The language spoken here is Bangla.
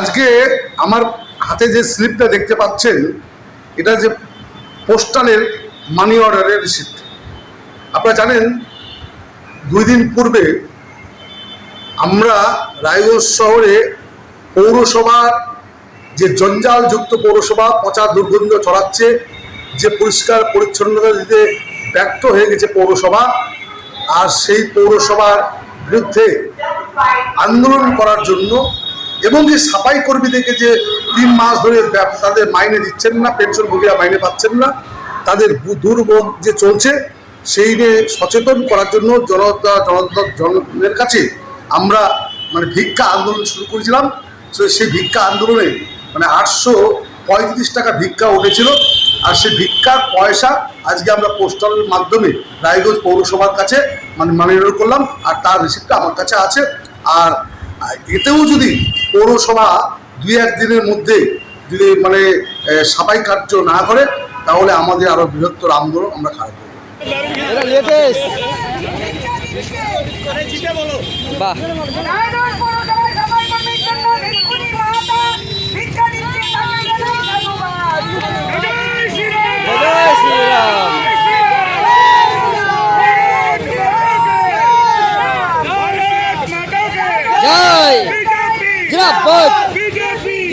আজকে আমার হাতে যে স্লিপটা দেখতে পাচ্ছেন, এটা যে পোস্টালের মানি অর্ডারের রিসিপ্ট আপনারা জানেন, দুই দিন পূর্বে আমরা রায়গঞ্জ শহরে পৌরসভার যে জঞ্জালযুক্ত পৌরসভা পচা দুর্গন্ধ ছড়াচ্ছে, যে পরিষ্কার পরিচ্ছন্নতা দিতে ব্যর্থ হয়ে গেছে পৌরসভা, আর সেই পৌরসভার বিরুদ্ধে আন্দোলন করার জন্য এবং যে সাফাই কর্মীদেরকে যে তিন মাস ধরে তাদের মাইনে দিচ্ছেন না, পেনশন ভোগীরা মাইনে পাচ্ছেন না, তাদের দুর্ভোগ যে চলছে, সেই নিয়ে সচেতন করার জন্য জনতা জনতা জনের কাছে আমরা মানে ভিক্ষা আন্দোলন শুরু করেছিলাম। তো সেই ভিক্ষা আন্দোলনে মানে আটশো পঁয়ত্রিশ টাকা ভিক্ষা উঠেছিল। আর সেই ভিক্ষার পয়সা আজকে আমরা পোস্টালের মাধ্যমে রায়গঞ্জ পৌরসভার কাছে মানে মানিয়ে করলাম। আর তার রিসিপ্টটা আমার কাছে আছে। আর আর এতেও যদি পৌরসভা দুই এক দিনের মধ্যে যদি মানে সাফাই কার্য না করে তাহলে আমাদের আরও বৃহত্তর আন্দোলন আমরা খারাপ করব। বাহ।